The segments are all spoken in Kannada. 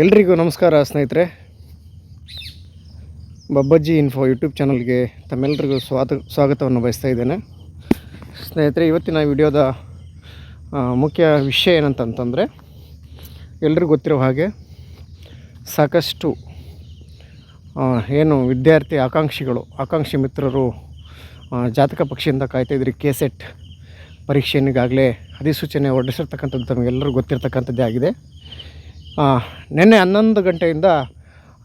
ಎಲ್ರಿಗೂ ನಮಸ್ಕಾರ ಸ್ನೇಹಿತರೆ. ಬಬ್ಬಜ್ಜಿ ಇನ್ಫೋ ಯೂಟ್ಯೂಬ್ ಚಾನಲ್ಗೆ ತಮ್ಮೆಲ್ಲರಿಗೂ ಸ್ವಾತ, ಸ್ವಾಗತವನ್ನು ಬಯಸ್ತಾ ಇದ್ದೇನೆ. ಸ್ನೇಹಿತರೆ, ಇವತ್ತಿನ ವಿಡಿಯೋದ ಮುಖ್ಯ ವಿಷಯ ಏನಂತಂತಂದರೆ, ಎಲ್ರಿಗೂ ಗೊತ್ತಿರೋ ಹಾಗೆ ಸಾಕಷ್ಟು ಏನು ವಿದ್ಯಾರ್ಥಿ ಆಕಾಂಕ್ಷಿಗಳು, ಆಕಾಂಕ್ಷಿ ಮಿತ್ರರು ಜಾತಕ ಪಕ್ಷಿಯಿಂದ ಕಾಯ್ತಾಯಿದ್ರಿ ಕೆ ಸೆಟ್ ಪರೀಕ್ಷೆನಿಗಾಗಲೇ ಅಧಿಸೂಚನೆ ಹೊರಡಿಸಿರ್ತಕ್ಕಂಥದ್ದು ತಮಗೆಲ್ಲರಿಗೂ ಗೊತ್ತಿರ್ತಕ್ಕಂಥದ್ದೇ ಆಗಿದೆ. ನಿನ್ನೆ ಹನ್ನೊಂದು ಗಂಟೆಯಿಂದ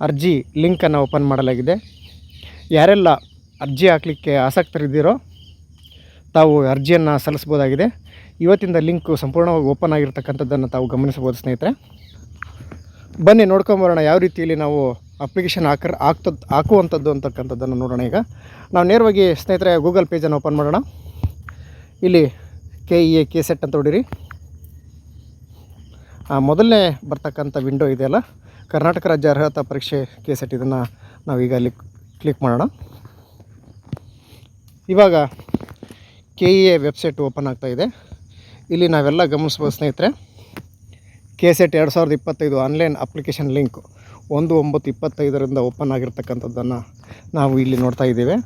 ಅರ್ಜಿ ಲಿಂಕನ್ನು ಓಪನ್ ಮಾಡಲಾಗಿದೆ. ಯಾರೆಲ್ಲ ಅರ್ಜಿ ಹಾಕಲಿಕ್ಕೆ ಆಸಕ್ತರಿದ್ದೀರೋ ತಾವು ಅರ್ಜಿಯನ್ನು ಸಲ್ಲಿಸ್ಬೋದಾಗಿದೆ ಇವತ್ತಿಂದ ಲಿಂಕು ಸಂಪೂರ್ಣವಾಗಿ ಓಪನ್ ಆಗಿರ್ತಕ್ಕಂಥದ್ದನ್ನು ತಾವು ಗಮನಿಸ್ಬೋದು ಸ್ನೇಹಿತರೆ. ಬನ್ನಿ, ನೋಡ್ಕೊಂಬರೋಣ ಯಾವ ರೀತಿಯಲ್ಲಿ ನಾವು ಅಪ್ಲಿಕೇಶನ್ ಹಾಕ ಹಾಕ್ತದ್ ಹಾಕುವಂಥದ್ದು ಅಂತಕ್ಕಂಥದ್ದನ್ನು ನೋಡೋಣ ಈಗ. ನಾವು ನೇರವಾಗಿ, ಸ್ನೇಹಿತರೆ, ಗೂಗಲ್ ಪೇಜನ್ನು ಓಪನ್ ಮಾಡೋಣ. ಇಲ್ಲಿ K E A, K set ಅಂತ ಹೊಡಿರಿ ಮೊದಲನೇ ಬರ್ತಕ್ಕಂಥ ವಿಂಡೋ ಇದೆಯಲ್ಲ ಕರ್ನಾಟಕ ರಾಜ್ಯ ಅರ್ಹತಾ ಪರೀಕ್ಷೆ ಕೆ ಸೆಟ್ ಇದನ್ನು ನಾವೀಗ ಅಲ್ಲಿ ಕ್ಲಿಕ್ ಮಾಡೋಣ. ಇವಾಗ K E A website open ಆಗ್ತಾ ಇದೆ. ಇಲ್ಲಿ ನಾವೆಲ್ಲ ಗಮನಿಸ್ಬೋದು ಸ್ನೇಹಿತರೆ. ಕೆ ಸೆಟ್ ಎರಡು ಸಾವಿರದ ಇಪ್ಪತ್ತೈದು ಆನ್ಲೈನ್ ಅಪ್ಲಿಕೇಶನ್ ಲಿಂಕ್ ಒಂದು ಒಂಬತ್ತು ಇಪ್ಪತ್ತೈದರಿಂದ ಓಪನ್ ಆಗಿರ್ತಕ್ಕಂಥದ್ದನ್ನು ನಾವು ಇಲ್ಲಿ ನೋಡ್ತಾ ಇದ್ದೇವೆ.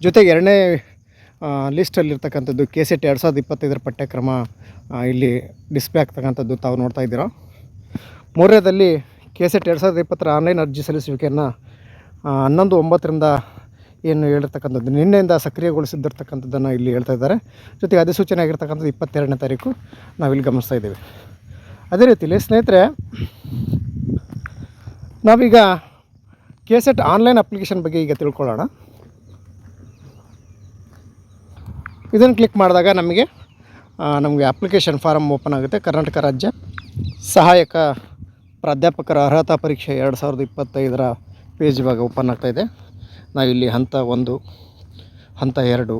ಜೊತೆಗೆ ಎರಡನೇ ಲಿಸ್ಟಲ್ಲಿರ್ತಕ್ಕಂಥದ್ದು ಕೆ ಸೆಟ್ ಎರಡು ಸಾವಿರದ ಇಪ್ಪತ್ತೈದರ ಪಠ್ಯಕ್ರಮ ಇಲ್ಲಿ ಡಿಸ್ಪ್ಲೇ ಆಗ್ತಕ್ಕಂಥದ್ದು ತಾವು ನೋಡ್ತಾ ಇದ್ದೀರಾ. ಮೂರನೇದಲ್ಲಿ ಕೆ ಸೆಟ್ ಎರಡು ಸಾವಿರದ ಇಪ್ಪತ್ತರ ಆನ್ಲೈನ್ ಅರ್ಜಿ ಸಲ್ಲಿಸುವಿಕೆಯನ್ನು ಹನ್ನೊಂದು ಒಂಬತ್ತರಿಂದ ಏನು ಹೇಳಿರ್ತಕ್ಕಂಥದ್ದು ನಿನ್ನೆಯಿಂದ ಸಕ್ರಿಯಗೊಳಿಸಿದ್ದಿರ್ತಕ್ಕಂಥದ್ದನ್ನು ಇಲ್ಲಿ ಹೇಳ್ತಾ ಇದ್ದಾರೆ. ಜೊತೆಗೆ ಅಧಿಸೂಚನೆ ಆಗಿರ್ತಕ್ಕಂಥದ್ದು ಇಪ್ಪತ್ತೆರಡನೇ ತಾರೀಕು ನಾವಿಲ್ಲಿ ಗಮನಿಸ್ತಾ ಇದ್ದೇವೆ. ಅದೇ ರೀತಿಯಲ್ಲಿ ಸ್ನೇಹಿತರೆ, ನಾವೀಗ ಕೆ ಸೆಟ್ ಆನ್ಲೈನ್ ಅಪ್ಲಿಕೇಶನ್ ಬಗ್ಗೆ ಈಗ ತಿಳ್ಕೊಳ್ಳೋಣ. ಇದನ್ನು ಕ್ಲಿಕ್ ಮಾಡಿದಾಗ ನಮಗೆ ನಮಗೆ ಅಪ್ಲಿಕೇಶನ್ ಫಾರಮ್ ಓಪನ್ ಆಗುತ್ತೆ. ಕರ್ನಾಟಕ ರಾಜ್ಯ ಸಹಾಯಕ ಪ್ರಾಧ್ಯಾಪಕರ ಅರ್ಹತಾ ಪರೀಕ್ಷೆ ಎರಡು ಸಾವಿರದ ಇಪ್ಪತ್ತೈದರ ಪೇಜ್ ಇವಾಗ ಓಪನ್ ಆಗ್ತಾಯಿದೆ ನಾವಿಲ್ಲಿ ಹಂತ ಒಂದು, ಹಂತ ಎರಡು,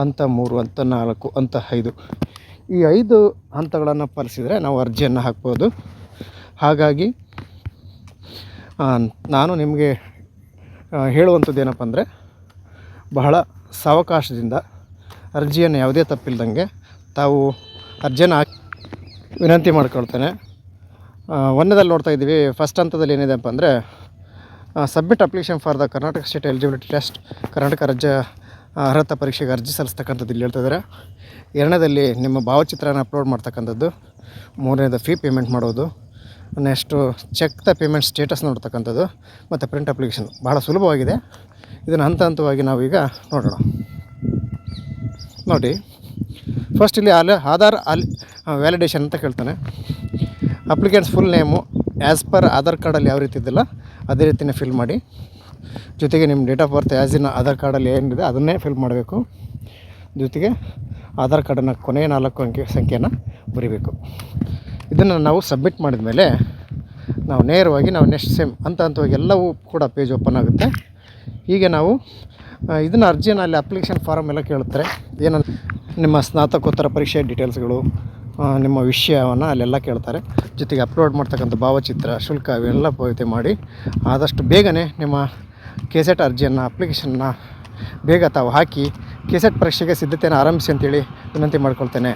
ಹಂತ ಮೂರು, ಹಂತ ನಾಲ್ಕು, ಹಂತ ಐದು. ಈ ಐದು ಹಂತಗಳನ್ನು ಪಾಲಿಸಿದರೆ ನಾವು ಅರ್ಜಿಯನ್ನು ಹಾಕ್ಬೋದು. ಹಾಗಾಗಿ ನಾನು ನಿಮಗೆ ಹೇಳುವಂಥದ್ದು ಏನಪ್ಪ ಅಂದರೆ ಬಹಳ ಸಾವಕಾಶದಿಂದ ಅರ್ಜಿಯನ್ನು ಯಾವುದೇ ತಪ್ಪಿಲ್ಲದಂಗೆ ತಾವು ಅರ್ಜಿಯನ್ನು ಹಾಕಿ ವಿನಂತಿ ಮಾಡ್ಕೊಳ್ತೇನೆ. ಒಂದದಲ್ಲಿ ನೋಡ್ತಾ ಇದ್ದೀವಿ ಫಸ್ಟ್ ಹಂತದಲ್ಲಿ ಏನಿದೆಪ್ಪ ಅಂದರೆ submit application for the Karnataka state eligibility test Karnataka ರಾಜ್ಯ ಅರ್ಹತಾ ಪರೀಕ್ಷೆಗೆ ಅರ್ಜಿ ಸಲ್ಲಿಸ್ತಕ್ಕಂಥದ್ದು ಇಲ್ಲಿ ಹೇಳ್ತಿದ್ದಾರೆ ಎರಡನೇದಲ್ಲಿ ನಿಮ್ಮ ಭಾವಚಿತ್ರನ ಅಪ್ಲೋಡ್ ಮಾಡ್ತಕ್ಕಂಥದ್ದು. ಮೂರನೇದು ಫೀ ಪೇಮೆಂಟ್ ಮಾಡೋದು. ನೆಕ್ಸ್ಟು ದ ಪೇಮೆಂಟ್ ಸ್ಟೇಟಸ್ ನೋಡ್ತಕ್ಕಂಥದ್ದು. ಮತ್ತು ಪ್ರಿಂಟ್ ಅಪ್ಲಿಕೇಶನ್ ಭಾಳ ಸುಲಭವಾಗಿದೆ. ಇದನ್ನು ಹಂತ ಹಂತವಾಗಿ ನಾವೀಗ ನೋಡೋಣ. ನೋಡಿ. ಫಸ್ಟ್ ಇಲ್ಲಿ ಆಲ್, ಆಧಾರ್ ಅಲ್ಲಿ ವ್ಯಾಲಿಡೇಷನ್ ಅಂತ ಕೇಳ್ತಾನೆ. Applicants full name as per Aadhaar ಕಾರ್ಡಲ್ಲಿ ಯಾವ ರೀತಿ ಇದ್ದಿಲ್ಲ, ಅದೇ ರೀತಿನೇ ಫಿಲ್ ಮಾಡಿ. ಜೊತೆಗೆ ನಿಮ್ಮ date of birth as in Aadhaar ಕಾರ್ಡಲ್ಲಿ ಏನಿದೆ ಅದನ್ನೇ ಫಿಲ್ ಮಾಡಬೇಕು. ಜೊತೆಗೆ ಆಧಾರ್ ಕಾರ್ಡನ್ನು ಕೊನೆಯ ನಾಲ್ಕು ಅಂಕೆ, ಸಂಖ್ಯೆಯನ್ನು ಬರೀಬೇಕು. ಇದನ್ನು ನಾವು ಸಬ್ಮಿಟ್ ಮಾಡಿದ ಮೇಲೆ ನಾವು ನೇರವಾಗಿ ನಾವು ನೆಕ್ಸ್ಟ್ ಸೇಮ್ ಹಂತ ಹಂತವಾಗಿ ಎಲ್ಲವೂ ಕೂಡ ಪೇಜ್ ಓಪನ್ ಆಗುತ್ತೆ. ಹೀಗೆ ನಾವು ಇದನ್ನು ಅರ್ಜಿಯನ್ನು ಅಲ್ಲಿ ಅಪ್ಲಿಕೇಶನ್ ಫಾರಮ್ ಎಲ್ಲ ಕೇಳ್ತಾರೆ ಏನಂತ ನಿಮ್ಮ ಸ್ನಾತಕೋತ್ತರ ಪರೀಕ್ಷೆ ಡೀಟೇಲ್ಸ್ಗಳು ನಿಮ್ಮ ವಿಷಯವನ್ನು ಅಲ್ಲೆಲ್ಲ ಕೇಳ್ತಾರೆ. ಜೊತೆಗೆ ಅಪ್ಲೋಡ್ ಮಾಡ್ತಕ್ಕಂಥ ಭಾವಚಿತ್ರ, ಶುಲ್ಕ ಇವೆಲ್ಲ ಪಾವತಿ ಮಾಡಿ ಆದಷ್ಟು ಬೇಗನೆ ನಿಮ್ಮ ಕೆಸೆಟ್ ಅರ್ಜಿಯನ್ನು ಅಪ್ಲಿಕೇಶನ್ನ ಬೇಗ ತಾವು ಹಾಕಿ ಕೆಸೆಟ್ ಪರೀಕ್ಷೆಗೆ ಸಿದ್ಧತೆಯನ್ನು ಆರಂಭಿಸಿ ಅಂತೇಳಿ ವಿನಂತಿ ಮಾಡ್ಕೊಳ್ತೇನೆ.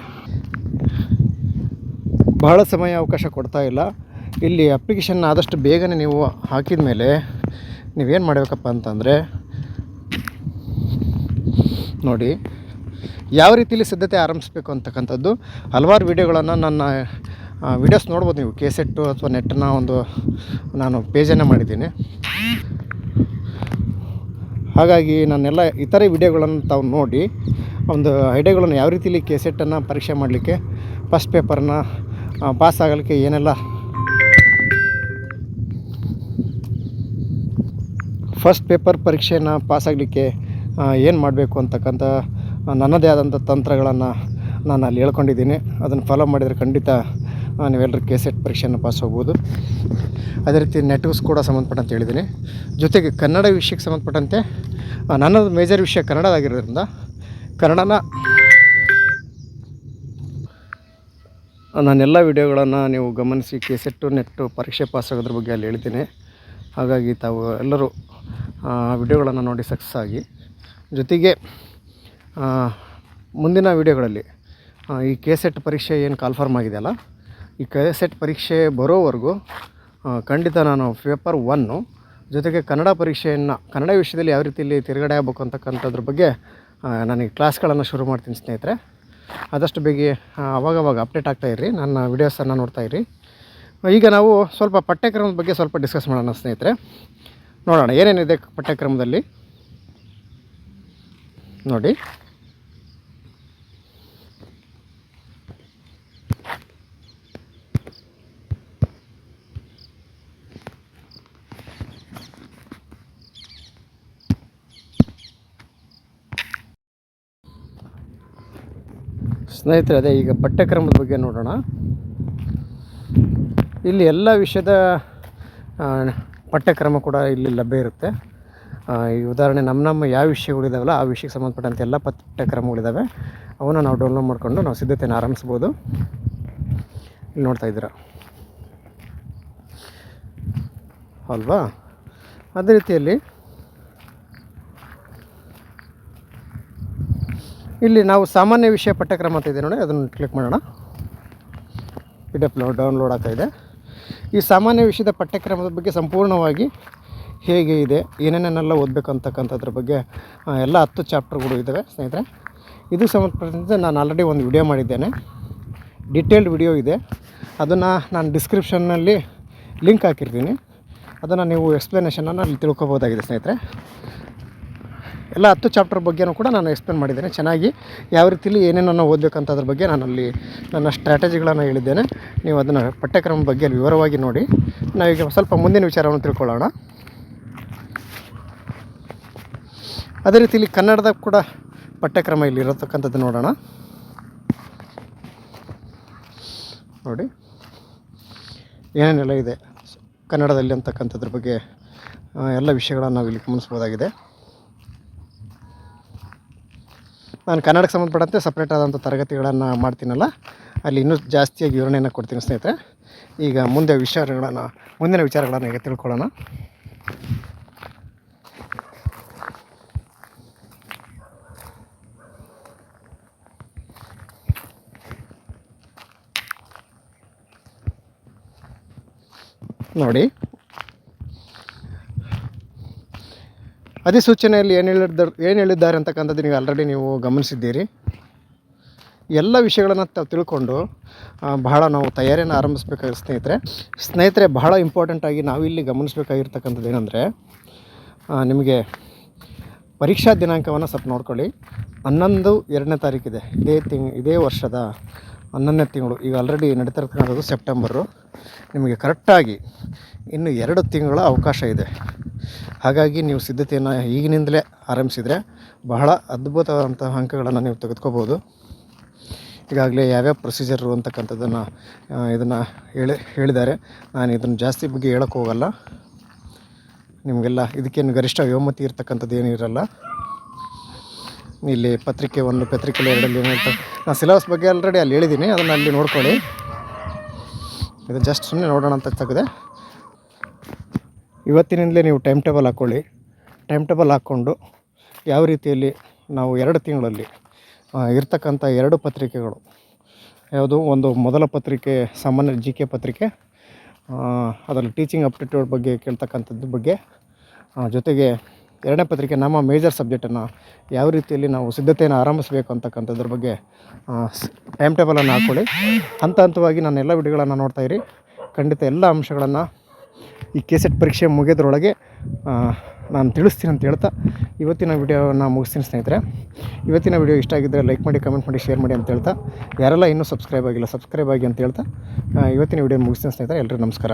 ಬಹಳ ಸಮಯ ಅವಕಾಶ ಕೊಡ್ತಾ ಇಲ್ಲ. ಇಲ್ಲಿ ಅಪ್ಲಿಕೇಶನ್ ಆದಷ್ಟು ಬೇಗನೆ ನೀವು ಹಾಕಿದ ಮೇಲೆ ನೀವೇನು ಮಾಡಬೇಕಪ್ಪ ಅಂತಂದರೆ ನೋಡಿ. ಯಾವ ರೀತಿಯಲ್ಲಿ ಸಿದ್ಧತೆ ಆರಂಭಿಸಬೇಕು ಅಂತಕ್ಕಂಥದ್ದು, ಹಲವಾರು ವಿಡಿಯೋಗಳನ್ನು ನನ್ನ ವಿಡಿಯೋಸ್ ನೋಡ್ಬೋದು ನೀವು ಕೇಸೆಟ್ಟು ಅಥವಾ ನೆಟ್ಟನ್ನ ಒಂದು, ನಾನು ಪೇಜನ್ನು ಮಾಡಿದ್ದೀನಿ. ಹಾಗಾಗಿ ನಾನೆಲ್ಲ ಇತರೆ ವಿಡಿಯೋಗಳನ್ನು ತಾವು ನೋಡಿ, ಒಂದು ಐಡಿಯಾಗಳನ್ನು ಯಾವ ರೀತಿಯಲ್ಲಿ ಕೇಸೆಟ್ಟನ್ನು ಪರೀಕ್ಷೆ ಮಾಡಲಿಕ್ಕೆ ಫಸ್ಟ್ ಪೇಪರ್ನ ಪಾಸ್ ಆಗಲಿಕ್ಕೆ ಏನೆಲ್ಲ ಫಸ್ಟ್ ಪೇಪರ್ ಪರೀಕ್ಷೆಯನ್ನು ಪಾಸ್ ಆಗಲಿಕ್ಕೆ ಏನು ಮಾಡಬೇಕು ಅಂತಕ್ಕಂಥ ನನ್ನದೇ ಆದಂಥ ತಂತ್ರಗಳನ್ನು ನಾನು ಅಲ್ಲಿ ಹೇಳ್ಕೊಂಡಿದ್ದೀನಿ. ಅದನ್ನು ಫಾಲೋ ಮಾಡಿದರೆ ಖಂಡಿತ ನೀವೆಲ್ಲರೂ ಕೆ ಸೆಟ್ ಪರೀಕ್ಷೆಯನ್ನು ಪಾಸ್ ಹೋಗ್ಬೋದು. ಅದೇ ರೀತಿ ನೆಟ್ವ್ಸ್ ಕೂಡ ಸಂಬಂಧಪಟ್ಟಂತ ಹೇಳಿದ್ದೀನಿ. ಜೊತೆಗೆ ಕನ್ನಡ ವಿಷಯಕ್ಕೆ ಸಂಬಂಧಪಟ್ಟಂತೆ ನನ್ನದು ಮೇಜರ್ ವಿಷಯ ಕನ್ನಡದಾಗಿರೋದ್ರಿಂದ ಕನ್ನಡನ ನಾನೆಲ್ಲ ವಿಡಿಯೋಗಳನ್ನು ನೀವು ಗಮನಿಸಿ ಕೆ ಸೆಟ್ಟು ನೆಟ್ಟು ಪರೀಕ್ಷೆ ಪಾಸ್ ಆಗೋದ್ರ ಬಗ್ಗೆ ಅಲ್ಲಿ ಹೇಳ್ತೀನಿ ಹಾಗಾಗಿ ತಾವು ಎಲ್ಲರೂ ವಿಡಿಯೋಗಳನ್ನು ನೋಡಿ ಸಕ್ಸಸ್ ಆಗಿ. ಜೊತೆಗೆ ಮುಂದಿನ ವಿಡಿಯೋಗಳಲ್ಲಿ ಈ ಕೆ ಸೆಟ್ ಪರೀಕ್ಷೆ ಏನು ಕಾಲ್ಫಾರ್ಮ್ ಆಗಿದೆಯಲ್ಲ, ಈ ಕೆ ಸೆಟ್ ಪರೀಕ್ಷೆ ಬರೋವರೆಗೂ ಖಂಡಿತ ನಾನು ಪೇಪರ್ ಒನ್ನು ಜೊತೆಗೆ ಕನ್ನಡ ಪರೀಕ್ಷೆಯನ್ನು, ಕನ್ನಡ ವಿಷಯದಲ್ಲಿ ಯಾವ ರೀತಿಯಲ್ಲಿ ತಿರುಗಡೆ ಆಗಬೇಕು ಅಂತಕ್ಕಂಥದ್ರ ಬಗ್ಗೆ ನನಗೆ ಕ್ಲಾಸ್ಗಳನ್ನು ಶುರು ಮಾಡ್ತೀನಿ ಸ್ನೇಹಿತರೆ. ಆದಷ್ಟು ಬೇಗ ಅವಾಗವಾಗ ಅಪ್ಡೇಟ್ ಆಗ್ತಾ ಇರ್ರಿ, ನನ್ನ ವೀಡಿಯೋಸನ್ನು ನೋಡ್ತಾ ಇರ್ರಿ. ಈಗ ನಾವು ಸ್ವಲ್ಪ ಪಠ್ಯಕ್ರಮದ ಬಗ್ಗೆ ಸ್ವಲ್ಪ ಡಿಸ್ಕಸ್ ಮಾಡೋಣ ಸ್ನೇಹಿತರೆ. ನೋಡೋಣ, ಏನೇನಿದೆ ಪಠ್ಯಕ್ರಮದಲ್ಲಿ? ನೋಡಿ. ಸ್ನೇಹಿತರೆ, ಅದೇ ಈಗ ಪಠ್ಯಕ್ರಮದ ಬಗ್ಗೆ ನೋಡೋಣ. ಇಲ್ಲಿ ಎಲ್ಲ ವಿಷಯದ ಪಠ್ಯಕ್ರಮ ಕೂಡ ಇಲ್ಲಿ ಲಭ್ಯ ಇರುತ್ತೆ. ಈ ಉದಾಹರಣೆ ನಮ್ಮ ನಮ್ಮ ಯಾವ ವಿಷಯಗಳಿದಾವಲ್ಲ ಆ ವಿಷಯಕ್ಕೆ ಸಂಬಂಧಪಟ್ಟಂತೆ ಎಲ್ಲ ಪಠ್ಯಕ್ರಮಗಳಿದ್ದಾವೆ ಅವನ್ನ ನಾವು ಡೌನ್ಲೋಡ್ ಮಾಡಿಕೊಂಡು ನಾವು ಸಿದ್ಧತೆಯನ್ನು ಆರಂಭಿಸ್ಬೋದು ಇಲ್ಲಿ ನೋಡ್ತಾ ಇದ್ದೀರಾ? ಅಲ್ವಾ? ಅದೇ ರೀತಿಯಲ್ಲಿ ಇಲ್ಲಿ ನಾವು ಸಾಮಾನ್ಯ ವಿಷಯ ಪಠ್ಯಕ್ರಮ ಅಂತ ಇದೆ ನೋಡಿ, ಅದನ್ನು ಕ್ಲಿಕ್ ಮಾಡೋಣ. ಪಿ ಡೌನ್ಲೋಡ್ ಆಗ್ತಾ ಇದೆ. ಈ ಸಾಮಾನ್ಯ ವಿಷಯದ ಪಠ್ಯಕ್ರಮದ ಬಗ್ಗೆ ಸಂಪೂರ್ಣವಾಗಿ ಹೇಗೆ ಇದೆ, ಏನೇನೆಲ್ಲ ಓದಬೇಕಂತಕ್ಕಂಥದ್ರ ಬಗ್ಗೆ ಎಲ್ಲ ಹತ್ತು ಚಾಪ್ಟರ್ಗಳು ಇದ್ದಾವೆ ಸ್ನೇಹಿತರೆ. ಇದು ಸಂಬಂಧಪಟ್ಟಂತೆ ನಾನು ಆಲ್ರೆಡಿ ಒಂದು ವಿಡಿಯೋ ಮಾಡಿದ್ದೇನೆ. ಡಿಟೇಲ್ಡ್ ವಿಡಿಯೋ ಇದೆ. ಅದನ್ನು ನಾನು ಡಿಸ್ಕ್ರಿಪ್ಷನ್ನಲ್ಲಿ ಲಿಂಕ್ ಹಾಕಿರ್ತೀನಿ. ಅದನ್ನು ನೀವು ಎಕ್ಸ್ಪ್ಲನೇಷನನ್ನು ಅಲ್ಲಿ ತಿಳ್ಕೊಬೋದಾಗಿದೆ ಸ್ನೇಹಿತರೆ. ಎಲ್ಲ ಹತ್ತು ಚಾಪ್ಟರ್ ಬಗ್ಗೆನೂ ಕೂಡ ನಾನು ಎಕ್ಸ್ಪ್ಲೇನ್ ಮಾಡಿದ್ದೇನೆ. ಚೆನ್ನಾಗಿ ಯಾವ ರೀತಿಲಿ ಏನೇನನ್ನು ಓದಬೇಕಂತದ್ರ ಬಗ್ಗೆ ನಾನು ಅಲ್ಲಿ ನನ್ನ ಸ್ಟ್ರಾಟಜಿಗಳನ್ನು ಹೇಳಿದ್ದೇನೆ. ನೀವು ಅದನ್ನು ಪಠ್ಯಕ್ರಮ ಬಗ್ಗೆ ವಿವರವಾಗಿ ನೋಡಿ. ನಾವೀಗ ಸ್ವಲ್ಪ ಮುಂದಿನ ವಿಚಾರವನ್ನು ತಿಳ್ಕೊಳ್ಳೋಣ. ಅದೇ ರೀತಿ ಇಲ್ಲಿ ಕನ್ನಡದ ಕೂಡ ಪಠ್ಯಕ್ರಮ ಇಲ್ಲಿ ಇರತಕ್ಕಂಥದ್ದು ನೋಡೋಣ. ನೋಡಿ. ಏನೇನೆಲ್ಲ ಇದೆ ಕನ್ನಡದಲ್ಲಿ ಅಂತಕ್ಕಂಥದ್ರ ಬಗ್ಗೆ ಎಲ್ಲ ವಿಷಯಗಳನ್ನು ನಾವು ಇಲ್ಲಿ ಗಮನಿಸ್ಬೋದಾಗಿದೆ. ನಾನು ಕನ್ನಡಕ್ಕೆ ಸಂಬಂಧಪಟ್ಟಂತೆ ಸಪ್ರೇಟ್ ಆದಂಥ ತರಗತಿಗಳನ್ನು ಮಾಡ್ತೀನಲ್ಲ, ಅಲ್ಲಿ ಇನ್ನೂ ಜಾಸ್ತಿಯಾಗಿ ವಿವರಣೆಯನ್ನು ಕೊಡ್ತೀನಿ ಸ್ನೇಹಿತರೆ. ಈಗ ಮುಂದೆ ವಿಚಾರಗಳನ್ನು, ಮುಂದಿನ ವಿಚಾರಗಳನ್ನು ಈಗ ತಿಳ್ಕೊಳ್ಳೋಣ. ನೋಡಿ. ಅಧಿಸೂಚನೆಯಲ್ಲಿ ಏನು ಹೇಳಿದ್ದಾರೆ ಏನು ಹೇಳಿದ್ದಾರೆ ಅಂತಕ್ಕಂಥದ್ದು ನೀವು ಆಲ್ರೆಡಿ ನೀವು ಗಮನಿಸಿದ್ದೀರಿ. ಎಲ್ಲ ವಿಷಯಗಳನ್ನು ತಾವು ತಿಳ್ಕೊಂಡು ಬಹಳ ನಾವು ತಯಾರಿಯನ್ನು ಆರಂಭಿಸ್ಬೇಕಾಗಿ ಸ್ನೇಹಿತರೆ. ಸ್ನೇಹಿತರೆ, ಬಹಳ ಇಂಪಾರ್ಟೆಂಟಾಗಿ ನಾವಿಲ್ಲಿ ಗಮನಿಸ್ಬೇಕಾಗಿರ್ತಕ್ಕಂಥದ್ದು ಏನಂದರೆ ನಿಮಗೆ ಪರೀಕ್ಷಾ ದಿನಾಂಕವನ್ನು ಸ್ವಲ್ಪ ನೋಡ್ಕೊಳ್ಳಿ. ಹನ್ನೊಂದು, ಎರಡನೇ ತಾರೀಕಿದೆ ಇದೇ ತಿಂಗ್ ಇದೇ ವರ್ಷದ ಹನ್ನೊಂದನೇ ತಿಂಗಳು, ಈಗ ಆಲ್ರೆಡಿ ನಡೀತಿರ್ತಕ್ಕಂಥದ್ದು ಸೆಪ್ಟೆಂಬರು ನಿಮಗೆ ಕರೆಕ್ಟಾಗಿ ಇನ್ನು ಎರಡು ತಿಂಗಳ ಅವಕಾಶ ಇದೆ. ಹಾಗಾಗಿ ನೀವು ಸಿದ್ಧತೆಯನ್ನು ಈಗಿನಿಂದಲೇ ಆರಂಭಿಸಿದರೆ ಬಹಳ ಅದ್ಭುತವಾದಂತಹ ಅಂಕಗಳನ್ನು ನೀವು ತೆಗೆದುಕೋಬೋದು ಈಗಾಗಲೇ ಯಾವ್ಯಾವ ಪ್ರೊಸೀಜರು ಅಂತಕ್ಕಂಥದ್ದನ್ನು ಇದನ್ನು ಹೇಳಿ, ಹೇಳಿದ್ದಾರೆ. ನಾನು ಇದನ್ನು ಜಾಸ್ತಿ ಬಗ್ಗೆ ಹೇಳೋಕ್ಕೆ ಹೋಗಲ್ಲ. ನಿಮಗೆಲ್ಲ ಇದಕ್ಕೇನು ಗರಿಷ್ಠ ವ್ಯೋಮತಿ ಇರ್ತಕ್ಕಂಥದ್ದು ಏನೂ ಇರಲ್ಲ ಇಲ್ಲಿ ಪತ್ರಿಕೆ ಒಂದು ಪತ್ರಿಕೆ ಎರಡಲ್ಲಿ ಏನಂತ ನಾನು ಸಿಲೆಬಸ್ ಬಗ್ಗೆ ಆಲ್ರೆಡಿ ಅಲ್ಲಿ ಹೇಳಿದ್ದೀನಿ ಅದನ್ನು ಅಲ್ಲಿ ನೋಡ್ಕೊಳ್ಳಿ. ಇದು ಜಸ್ಟ್ ಸುಮ್ಮನೆ ನೋಡೋಣ ಅಂತ ತೆಗೆದೆ ಇವತ್ತಿನಿಂದಲೇ ನೀವು ಟೈಮ್ ಟೇಬಲ್ ಹಾಕ್ಕೊಳ್ಳಿ ಟೈಮ್ ಟೇಬಲ್ ಹಾಕ್ಕೊಂಡು ಯಾವ ರೀತಿಯಲ್ಲಿ ನಾವು ಎರಡು ತಿಂಗಳಲ್ಲಿ ಇರ್ತಕ್ಕಂಥ ಎರಡು ಪತ್ರಿಕೆಗಳು, ಯಾವುದು? ಒಂದು ಮೊದಲ ಪತ್ರಿಕೆ, ಸಾಮಾನ್ಯ ಜಿ ಕೆ ಪತ್ರಿಕೆ ಅದರಲ್ಲಿ ಟೀಚಿಂಗ್ ಅಪ್ಟಿಟ್ಯೂಡ್ ಬಗ್ಗೆ ಕೇಳ್ತಕ್ಕಂಥದ್ದು ಬಗ್ಗೆ ಜೊತೆಗೆ ಎರಡನೇ ಪತ್ರಿಕೆ ನಮ್ಮ ಮೇಜರ್ ಸಬ್ಜೆಕ್ಟನ್ನು ಯಾವ ರೀತಿಯಲ್ಲಿ ನಾವು ಸಿದ್ಧತೆಯನ್ನು ಆರಂಭಿಸಬೇಕು ಅಂತಕ್ಕಂಥದ್ರ ಬಗ್ಗೆ ಟೈಮ್ ಟೇಬಲನ್ನು ಹಾಕ್ಕೊಳ್ಳಿ ಹಂತ ಹಂತವಾಗಿ ನಾನು ಎಲ್ಲ ವಿಡಿಯೋಗಳನ್ನು ನೋಡ್ತಾ ಖಂಡಿತ ಎಲ್ಲ ಅಂಶಗಳನ್ನು ಈ ಕೆಸೆಟ್ ಪರೀಕ್ಷೆ ಮುಗಿಯೋದ್ರೊಳಗೆ ನಾನು ತಿಳಿಸ್ತೀನಿ ಅಂತ ಹೇಳ್ತಾ ಇವತ್ತಿನ ವಿಡಿಯೋನ ಮುಗಿಸ್ತೀನಿ ಸ್ನೇಹಿತರೆ. ಇವತ್ತಿನ ವಿಡಿಯೋ ಇಷ್ಟ ಆಗಿದ್ದರೆ ಲೈಕ್ ಮಾಡಿ ಕಮೆಂಟ್ ಮಾಡಿ ಶೇರ್ ಮಾಡಿ ಅಂತ ಹೇಳ್ತಾ. ಯಾರೆಲ್ಲ ಇನ್ನೂ ಸಬ್ಸ್ಕ್ರೈಬ್ ಆಗಿಲ್ಲ ಸಬ್ಸ್ಕ್ರೈಬ್ ಆಗಿ ಅಂತ ಹೇಳ್ತಾ ಇವತ್ತಿನ ವಿಡಿಯೋ ಮುಗಿಸ್ತೀನಿ ಸ್ನೇಹಿತರೆ. ಎಲ್ಲರಿಗೂ ನಮಸ್ಕಾರ.